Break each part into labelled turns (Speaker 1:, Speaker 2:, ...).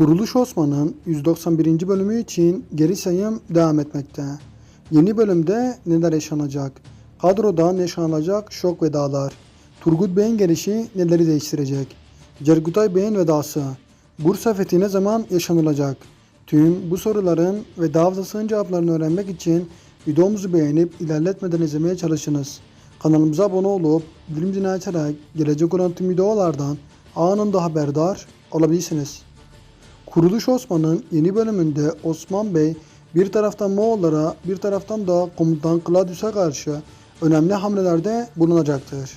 Speaker 1: Kuruluş Osman'ın 191. bölümü için geri sayım devam etmekte. Yeni bölümde neler yaşanacak? Kadroda ne yaşanacak şok vedalar? Turgut Bey'in gelişi neleri değiştirecek? Cergutay Bey'in vedası. Bursa fethi ne zaman yaşanılacak? Tüm bu soruların ve daha fazlasının cevaplarını öğrenmek için videomuzu beğenip ilerletmeden izlemeye çalışınız. Kanalımıza abone olup bilim zilini açarak gelecek olan tüm videolardan anında haberdar olabilirsiniz. Kuruluş Osman'ın yeni bölümünde Osman Bey bir taraftan Moğollara bir taraftan da komutan Claudius'a karşı önemli hamlelerde bulunacaktır.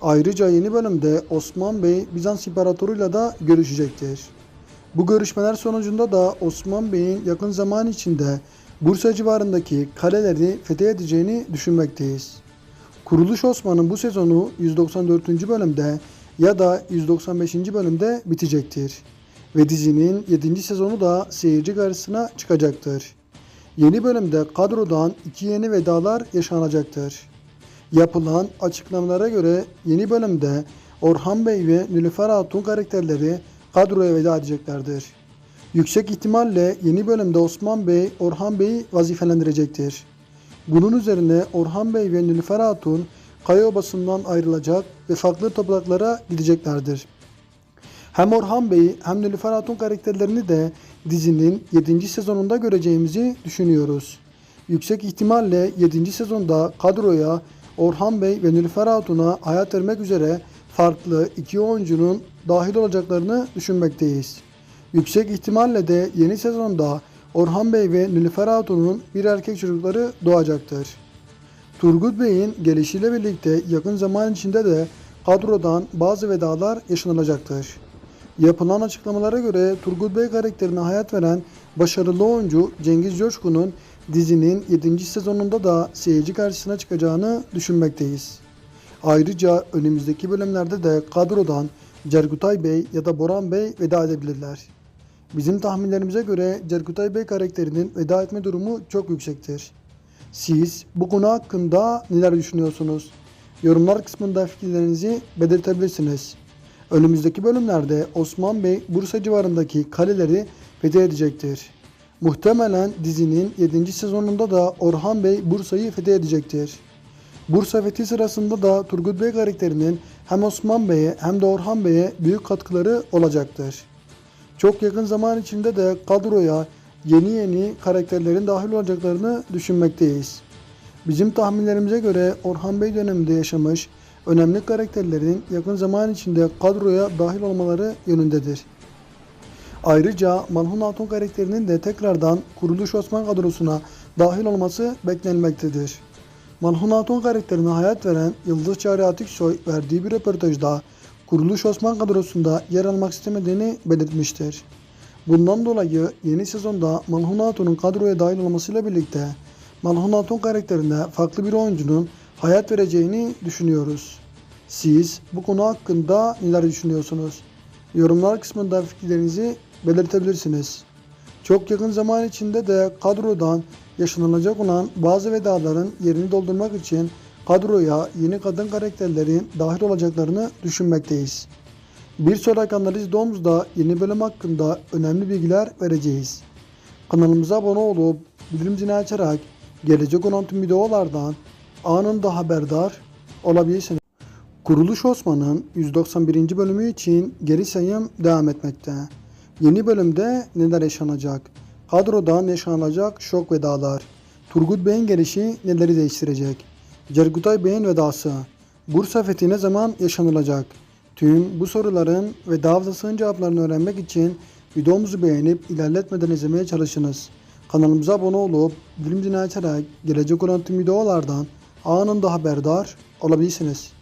Speaker 1: Ayrıca yeni bölümde Osman Bey Bizans İmparatoruyla da görüşecektir. Bu görüşmeler sonucunda da Osman Bey'in yakın zaman içinde Bursa civarındaki kaleleri fethedeceğini düşünmekteyiz. Kuruluş Osman'ın bu sezonu 194. bölümde ya da 195. bölümde bitecektir. Ve dizinin 7. sezonu da seyirci karşısına çıkacaktır. Yeni bölümde kadrodan iki yeni vedalar yaşanacaktır. Yapılan açıklamalara göre yeni bölümde Orhan Bey ve Nilüfer Hatun karakterleri kadroya veda edeceklerdir. Yüksek ihtimalle yeni bölümde Osman Bey Orhan Bey'i vazifelendirecektir. Bunun üzerine Orhan Bey ve Nilüfer Hatun Kaya Obası'ndan ayrılacak ve farklı topraklara gideceklerdir. Hem Orhan Bey hem Nilüfer Hatun karakterlerini de dizinin 7. sezonunda göreceğimizi düşünüyoruz. Yüksek ihtimalle 7. sezonda kadroya Orhan Bey ve Nilüfer Hatun'a hayat vermek üzere farklı iki oyuncunun dahil olacaklarını düşünmekteyiz. Yüksek ihtimalle de yeni sezonda Orhan Bey ve Nilüfer Hatun'un bir erkek çocukları doğacaktır. Turgut Bey'in gelişiyle birlikte yakın zaman içinde de kadrodan bazı vedalar yaşanılacaktır. Yapılan açıklamalara göre Turgut Bey karakterine hayat veren başarılı oyuncu Cengiz Coşkun'un dizinin 7. sezonunda da seyirci karşısına çıkacağını düşünmekteyiz. Ayrıca önümüzdeki bölümlerde de kadrodan Cergutay Bey ya da Boran Bey veda edebilirler. Bizim tahminlerimize göre Cergutay Bey karakterinin veda etme durumu çok yüksektir. Siz bu konu hakkında neler düşünüyorsunuz? Yorumlar kısmında fikirlerinizi belirtebilirsiniz. Önümüzdeki bölümlerde Osman Bey Bursa civarındaki kaleleri fethedecektir. Muhtemelen dizinin 7. sezonunda da Orhan Bey Bursa'yı fethedecektir. Bursa fethi sırasında da Turgut Bey karakterinin hem Osman Bey'e hem de Orhan Bey'e büyük katkıları olacaktır. Çok yakın zaman içinde de kadroya yeni yeni karakterlerin dahil olacaklarını düşünmekteyiz. Bizim tahminlerimize göre Orhan Bey döneminde yaşamış önemli karakterlerin yakın zaman içinde kadroya dahil olmaları yönündedir. Ayrıca Manhun Hatun karakterinin de tekrardan Kuruluş Osman kadrosuna dahil olması beklenmektedir. Manhun Hatun karakterine hayat veren Yıldız Çağrı Atiksoy verdiği bir röportajda Kuruluş Osman kadrosunda yer almak istemediğini belirtmiştir. Bundan dolayı yeni sezonda Manhun Hatun'un kadroya dahil olmasıyla birlikte Manhun Hatun karakterine farklı bir oyuncunun hayat vereceğini düşünüyoruz. Siz bu konu hakkında neler düşünüyorsunuz? Yorumlar kısmında fikirlerinizi belirtebilirsiniz. Çok yakın zaman içinde de kadrodan yaşanılacak olan bazı vedaların yerini doldurmak için kadroya yeni kadın karakterlerin dahil olacaklarını düşünmekteyiz. Bir sonraki analiz videomuzda yeni bölüm hakkında önemli bilgiler vereceğiz. Kanalımıza abone olup bildirim zilini açarak gelecek olan tüm videolardan anında haberdar olabilirsiniz. Kuruluş Osman'ın 191. bölümü için geri sayım devam etmekte. Yeni bölümde neler yaşanacak? Kadroda yaşanacak şok vedalar? Turgut Bey'in gelişi neleri değiştirecek? Cergutay Bey'in vedası. Bursa fethi ne zaman yaşanılacak? Tüm bu soruların ve daha fazlasının cevaplarını öğrenmek için videomuzu beğenip ilerletmeden izlemeye çalışınız. Kanalımıza abone olup bilim zilini açarak gelecek olan tüm videolardan anında haberdar olabilirsiniz.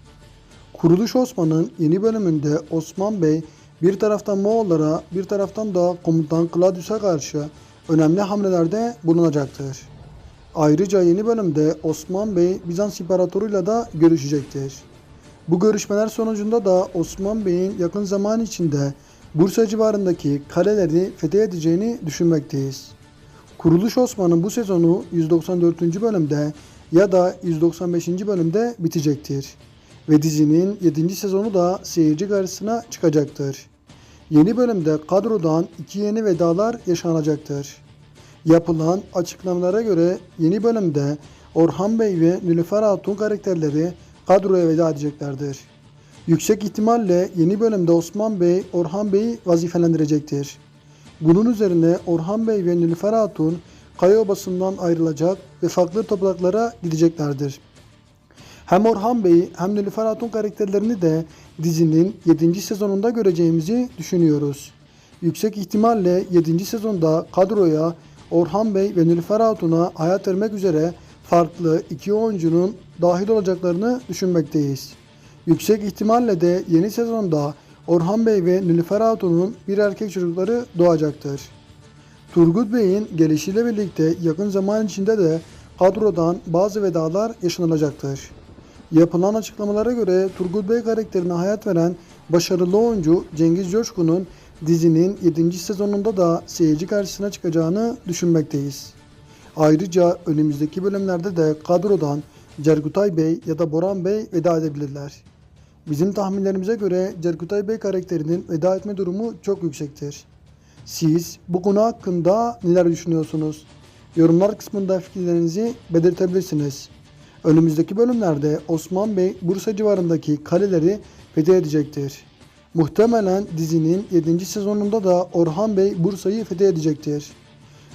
Speaker 1: Kuruluş Osman'ın yeni bölümünde Osman Bey bir taraftan Moğollara bir taraftan da komutan Claudius'a karşı önemli hamlelerde bulunacaktır. Ayrıca yeni bölümde Osman Bey Bizans İmparatoruyla da görüşecektir. Bu görüşmeler sonucunda da Osman Bey'in yakın zaman içinde Bursa civarındaki kaleleri fethedeceğini düşünmekteyiz. Kuruluş Osman'ın bu sezonu 194. bölümde ya da 195. bölümde bitecektir. Ve dizinin 7. sezonu da seyirci karşısına çıkacaktır. Yeni bölümde kadrodan iki yeni vedalar yaşanacaktır. Yapılan açıklamalara göre yeni bölümde Orhan Bey ve Nilüfer Hatun karakterleri kadroya veda edeceklerdir. Yüksek ihtimalle yeni bölümde Osman Bey, Orhan Bey'i vazifelendirecektir. Bunun üzerine Orhan Bey ve Nilüfer Hatun Kaya Obası'ndan ayrılacak ve farklı topraklara gideceklerdir. Hem Orhan Bey hem Nilüfer Hatun karakterlerini de dizinin 7. sezonunda göreceğimizi düşünüyoruz. Yüksek ihtimalle 7. sezonda kadroya Orhan Bey ve Nilüfer Hatun'a hayat vermek üzere farklı iki oyuncunun dahil olacaklarını düşünmekteyiz. Yüksek ihtimalle de yeni sezonda Orhan Bey ve Nilüfer Hatun'un bir erkek çocukları doğacaktır. Turgut Bey'in gelişiyle birlikte yakın zaman içinde de kadrodan bazı vedalar yaşanılacaktır. Yapılan açıklamalara göre Turgut Bey karakterine hayat veren başarılı oyuncu Cengiz Coşkun'un dizinin 7. sezonunda da seyirci karşısına çıkacağını düşünmekteyiz. Ayrıca önümüzdeki bölümlerde de kadrodan Cergutay Bey ya da Boran Bey veda edebilirler. Bizim tahminlerimize göre Cergutay Bey karakterinin veda etme durumu çok yüksektir. Siz bu konu hakkında neler düşünüyorsunuz? Yorumlar kısmında fikirlerinizi belirtebilirsiniz. Önümüzdeki bölümlerde Osman Bey Bursa civarındaki kaleleri fethedecektir. Muhtemelen dizinin 7. sezonunda da Orhan Bey Bursa'yı fethedecektir.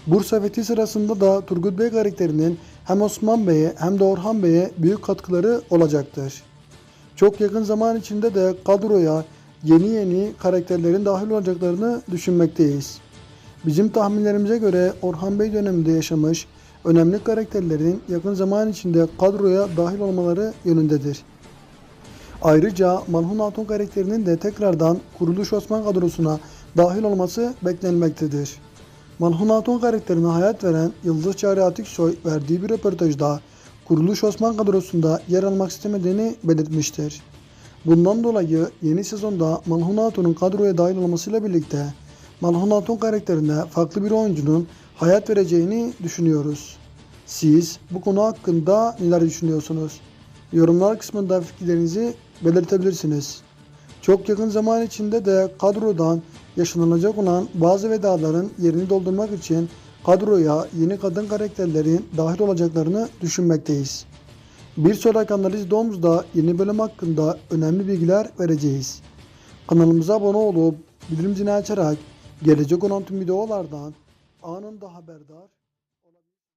Speaker 1: Bursa fethi sırasında da Turgut Bey karakterinin hem Osman Bey'e hem de Orhan Bey'e büyük katkıları olacaktır. Çok yakın zaman içinde de kadroya yeni yeni karakterlerin dahil olacaklarını düşünmekteyiz. Bizim tahminlerimize göre Orhan Bey döneminde yaşamış önemli karakterlerin yakın zaman içinde kadroya dahil olmaları yönündedir. Ayrıca Malhun Hatun karakterinin de tekrardan Kuruluş Osman kadrosuna dahil olması beklenmektedir. Malhun Hatun karakterine hayat veren Yıldız Çağrı Atiksoy verdiği bir röportajda Kuruluş Osman kadrosunda yer almak istemediğini belirtmiştir. Bundan dolayı yeni sezonda Malhun Hatun'un kadroya dahil olmasıyla birlikte Malhun Hatun karakterine farklı bir oyuncunun hayat vereceğini düşünüyoruz. Siz bu konu hakkında neler düşünüyorsunuz? Yorumlar kısmında fikirlerinizi belirtebilirsiniz. Çok yakın zaman içinde de kadrodan yaşanılacak olan bazı vedaların yerini doldurmak için kadroya yeni kadın karakterlerin dahil olacaklarını düşünmekteyiz. Bir sonraki analiz domuzda yeni bölüm hakkında önemli bilgiler vereceğiz. Kanalımıza abone olup bildirim zilini açarak gelecek olan tüm videolardan anında haberdar